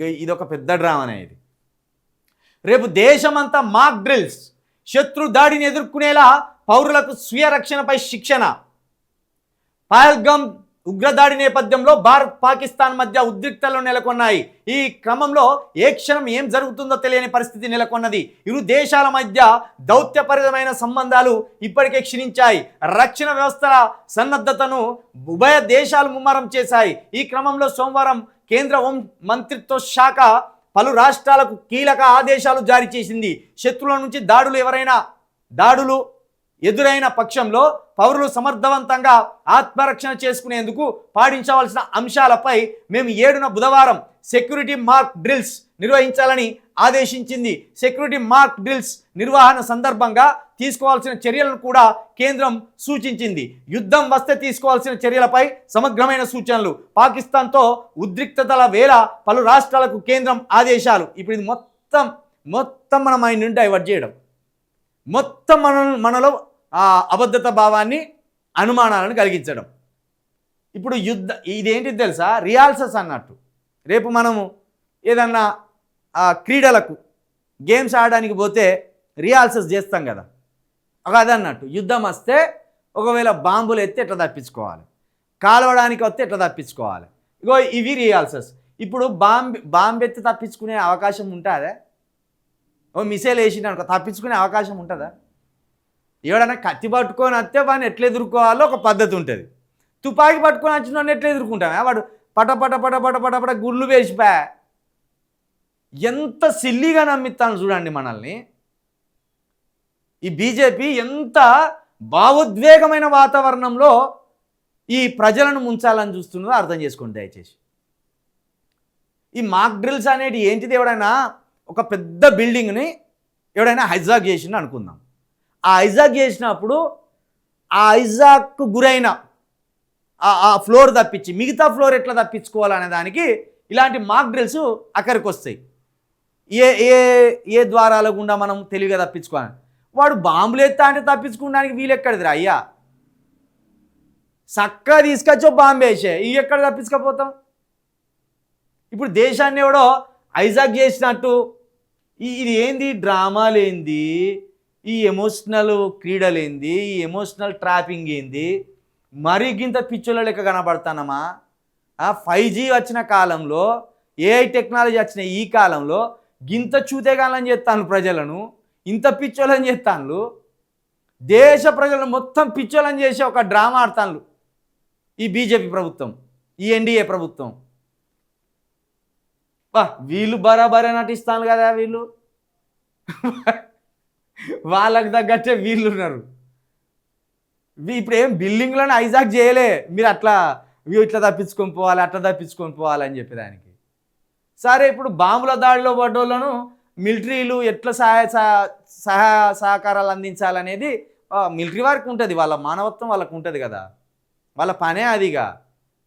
ఇక ఇది ఒక పెద్ద డ్రామానే ఇది. రేపు దేశమంతా మాక్ డ్రిల్స్ శత్రు దాడిని ఎదుర్కొనేలా పౌరులకు స్వీయ రక్షణపై శిక్షణ. పహల్గం ఉగ్రదాడి నేపథ్యంలో భారత్ పాకిస్తాన్ మధ్య ఉద్రిక్తలు నెలకొన్నాయి. ఈ క్రమంలో ఏ క్షణం ఏం జరుగుతుందో తెలియని పరిస్థితి నెలకొన్నది. ఇరు దేశాల మధ్య దౌత్యపరితమైన సంబంధాలు ఇప్పటికే క్షీణించాయి. రక్షణ వ్యవస్థల సన్నద్ధతను ఉభయ దేశాలు ముమ్మరం చేశాయి. ఈ క్రమంలో సోమవారం కేంద్ర హోం మంత్రిత్వ శాఖ పలు రాష్ట్రాలకు కీలక ఆదేశాలు జారీ చేసింది. శత్రువుల నుంచి దాడులు ఎవరైనా దాడులు ఎదురైన పక్షంలో పౌరులు సమర్థవంతంగా ఆత్మరక్షణ చేసుకునేందుకు పాటించవలసిన అంశాలపై మేము ఏడున బుధవారం సెక్యూరిటీ మార్క్ డ్రిల్స్ నిర్వహించాలని ఆదేశించింది. సెక్యూరిటీ మార్క్ డ్రిల్స్ నిర్వహణ సందర్భంగా తీసుకోవాల్సిన చర్యలను కూడా కేంద్రం సూచించింది. యుద్ధం వస్తే తీసుకోవాల్సిన చర్యలపై సమగ్రమైన సూచనలు. పాకిస్తాన్తో ఉద్రిక్తతల వేళ పలు రాష్ట్రాలకు కేంద్రం ఆదేశాలు. ఇప్పుడు ఇది మొత్తం మొత్తం మన మైండ్ నుండి డైవర్ట్ చేయడం. మొత్తం మన మనలో ఆ అబద్ధత భావాన్ని అనుమానాలను కలిగించడం. ఇప్పుడు యుద్ధ ఇదేంటిది తెలుసా? రియాల్సస్ అన్నట్టు. రేపు మనము ఏదన్నా క్రీడలకు గేమ్స్ ఆడడానికి పోతే రియాల్సెస్ చేస్తాం కదా. ఒక అదన్నట్టు యుద్ధం వస్తే ఒకవేళ బాంబులు ఎత్తి ఎట్లా తప్పించుకోవాలి? కాలవడానికి వస్తే ఎట్లా తప్పించుకోవాలి? ఇగో ఇవి రియాల్సెస్ ఇప్పుడు బాంబ్ బాంబు ఎత్తి తప్పించుకునే అవకాశం ఉంటుందా? ఓ మిసైల్ వేసిండు తప్పించుకునే అవకాశం ఉంటుందా? ఎవడన్నా కత్తి పట్టుకొని వస్తే వాడిని ఎట్లా ఎదుర్కోవాలో ఒక పద్ధతి ఉంటుంది. తుపాకి పట్టుకొని వచ్చిన వాడిని ఎట్లా ఎదుర్కొంటాం? వాడు పట పట పట పట పట పట గుళ్ళు వేసిపోయా ఎంత సిల్లీగా నమ్మిస్తాను చూడండి మనల్ని. ఈ బీజేపీ ఎంత భావోద్వేగమైన వాతావరణంలో ఈ ప్రజలను ముంచాలని చూస్తున్నదో అర్థం చేసుకోండి దయచేసి. ఈ మాక్ డ్రిల్స్ అనేటి ఏంటిది ఎవడైనా ఒక పెద్ద బిల్డింగ్ని ఎవడైనా హైజాక్ చేసిండు అనుకుందాం. ఆ హైజాక్ చేసినప్పుడు ఆ హైజాక్కు గురైన ఆ- ఆ ఫ్లోర్ తప్పించి మిగతా ఫ్లోర్ ఎట్లా తప్పించుకోవాలనే దానికి ఇలాంటి మాక్ డ్రిల్స్ అక్కడికి వస్తాయి ఏ ఏ ఏ ద్వారాల గుండా మనం తెలివిగా తప్పించుకోవాలి? వాడు బాంబులు ఎత్తా అంటే తప్పించుకోవడానికి వీలు ఎక్కడిదిరా అయ్యా? చక్కగా తీసుకొచ్చో బాంబు వేసే ఇవి ఎక్కడ తప్పించకపోతాం? ఇప్పుడు దేశాన్ని ఎవడో ఐజాక్ చేసినట్టు ఇది ఏంది? డ్రామాలేంది ఈ ఎమోషనల్ క్రీడలేంది ఈ ఎమోషనల్ ట్రాపింగ్ ఏంది? మరీ గింత పిచ్చుల లెక్క కనబడతానమ్మా? ఫైవ్ జీ వచ్చిన కాలంలో ఏఐ టెక్నాలజీ వచ్చిన ఈ కాలంలో గింత చూతేగాలని చేస్తాను ప్రజలను ఇంత పిచ్చోళ్ళని చేస్తాను దేశ ప్రజలను మొత్తం పిచ్చోళ్ళని చేసి ఒక డ్రామా ఆడతాను ఈ బీజేపీ ప్రభుత్వం ఈ ఎన్డీఏ ప్రభుత్వం. బా వీళ్ళు బరాబరే నటిస్తాను కదా వీళ్ళు. వాళ్ళకి తగ్గట్టే వీళ్ళు ఉన్నారు. ఇప్పుడు ఏం బిల్డింగ్లను ఐజాక్ చేయలే. మీరు అట్లా ఇట్లా తప్పించుకొని పోవాలి అట్లా తప్పించుకొని పోవాలని చెప్పేదానికి. సరే ఇప్పుడు బాంబుల దాడిలో పడ్డోళ్ళను మిలిటరీలు ఎట్లా సహాయ సహ- సహాయ సహకారాలు అందించాలనేది మిలిటరీ వారికి ఉంటుంది. వాళ్ళ మానవత్వం వాళ్ళకు ఉంటుంది కదా. వాళ్ళ పనే అదిగా.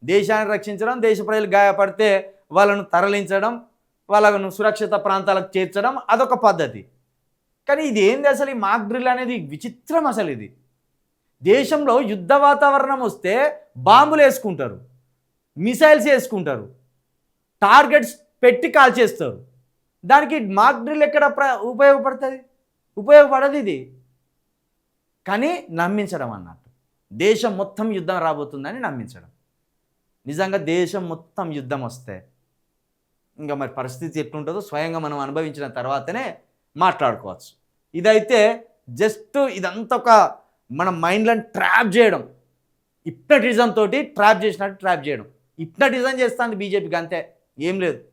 దేశాన్ని రక్షించడం దేశ ప్రజలు గాయపడితే వాళ్ళను తరలించడం వాళ్ళను సురక్షిత ప్రాంతాలకు చేర్చడం అదొక పద్ధతి. కానీ ఇది ఏంది అసలు ఈ మాక్ డ్రిల్ అనేది? విచిత్రం అసలు ఇది. దేశంలో యుద్ధ వాతావరణం వస్తే బాంబులు వేసుకుంటారు మిసైల్స్ వేసుకుంటారు. టార్గెట్స్ పెట్టి కాల్ చేస్తారు. దానికి మాక్ డ్రిల్ ఎక్కడ ప్ర ఉపయోగపడుతుంది? ఉపయోగపడదు ఇది. కానీ నమ్మించడం అన్నట్టు. దేశం మొత్తం యుద్ధం రాబోతుందని నమ్మించడం. నిజంగా దేశం మొత్తం యుద్ధం వస్తే ఇంకా మరి పరిస్థితి ఎట్లుంటుందో స్వయంగా మనం అనుభవించిన తర్వాతనే మాట్లాడుకోవచ్చు. ఇదైతే జస్ట్ ఇదంతా ఒక మన మైండ్లను ట్రాప్ చేయడం. హిప్నటిజం తోటి ట్రాప్ చేసినట్టు ట్రాప్ చేయడం. హిప్నటిజం చేస్తాను బీజేపీకి అంతే. ఏం లేదు.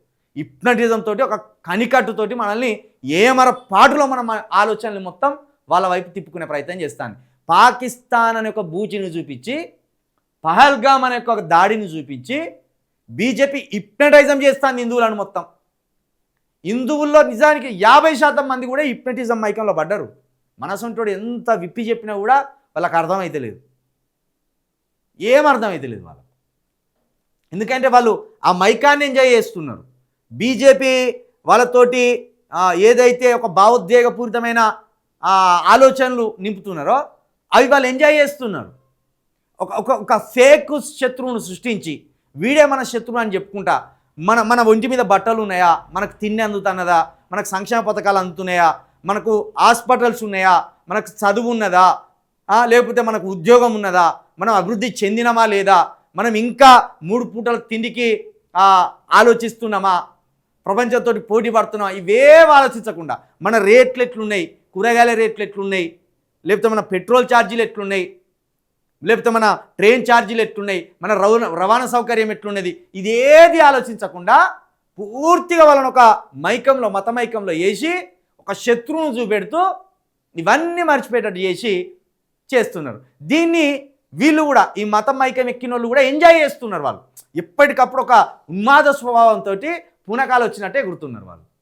తోటి ఒక కనికట్టుతోటి మనల్ని ఏమర పాటులో మన ఆలోచనలు మొత్తం వాళ్ళ వైపు తిప్పుకునే ప్రయత్నం చేస్తాను పాకిస్తాన్ అనే ఒక బూచిని చూపించి పహల్గామ్ అనే ఒక దాడిని చూపించి బీజేపీ హిప్నటైజం చేస్తాను హిందువులను మొత్తం. హిందువుల్లో నిజానికి యాభై శాతం మంది కూడా హిప్నటిజం మైకంలో పడ్డారు. మనసుంటోడు ఎంత విప్పి చెప్పినా కూడా వాళ్ళకి అర్థమైతే లేదు. ఏం అర్థమైతే లేదు వాళ్ళకు. ఎందుకంటే వాళ్ళు ఆ మైకాన్ని ఎంజాయ్ చేస్తున్నారు. బీజేపీ వాళ్ళతోటి ఏదైతే ఒక భావోద్వేగపూరితమైన ఆలోచనలు నింపుతున్నారో అవి వాళ్ళు ఎంజాయ్ చేస్తున్నారు. ఒక ఒక ఒక ఫేక్ శత్రువును సృష్టించి వీడే మన శత్రువు అని చెప్పుకుంటా మన మన ఒంటి మీద బట్టలు ఉన్నాయా? మనకు తిండి అందుతున్నదా? మనకు సంక్షేమ పథకాలు అందుతున్నాయా? మనకు హాస్పిటల్స్ ఉన్నాయా? మనకు చదువు ఉన్నదా? లేకపోతే మనకు ఉద్యోగం ఉన్నదా? మనం అభివృద్ధి చెందినమా లేదా? మనం ఇంకా మూడు పూటల తిండికి ఆలోచిస్తున్నామా? ప్రపంచంతో పోటీ పడుతున్నాం ఇవేం ఆలోచించకుండా మన రేట్లు ఎట్లున్నాయి? కూరగాయల రేట్లు ఎట్లున్నాయి? లేకపోతే మన పెట్రోల్ ఛార్జీలు ఎట్లున్నాయి? లేకపోతే మన ట్రైన్ ఛార్జీలు ఎట్లున్నాయి? మన రవాణా రవాణా సౌకర్యం ఎట్లున్నది? ఇదేది ఆలోచించకుండా పూర్తిగా వాళ్ళని ఒక మైకంలో మతమైకంలో వేసి ఒక శత్రువును చూపెడుతూ ఇవన్నీ మర్చిపోయేటట్టు చేసి చేస్తున్నారు. దీన్ని వీళ్ళు కూడా ఈ మతం మైకం ఎక్కిన వాళ్ళు కూడా ఎంజాయ్ చేస్తున్నారు వాళ్ళు. ఎప్పటికప్పుడు ఒక ఉన్మాద స్వభావంతో పూనకాలు వచ్చినట్టే గుర్తున్నారు వాళ్ళు.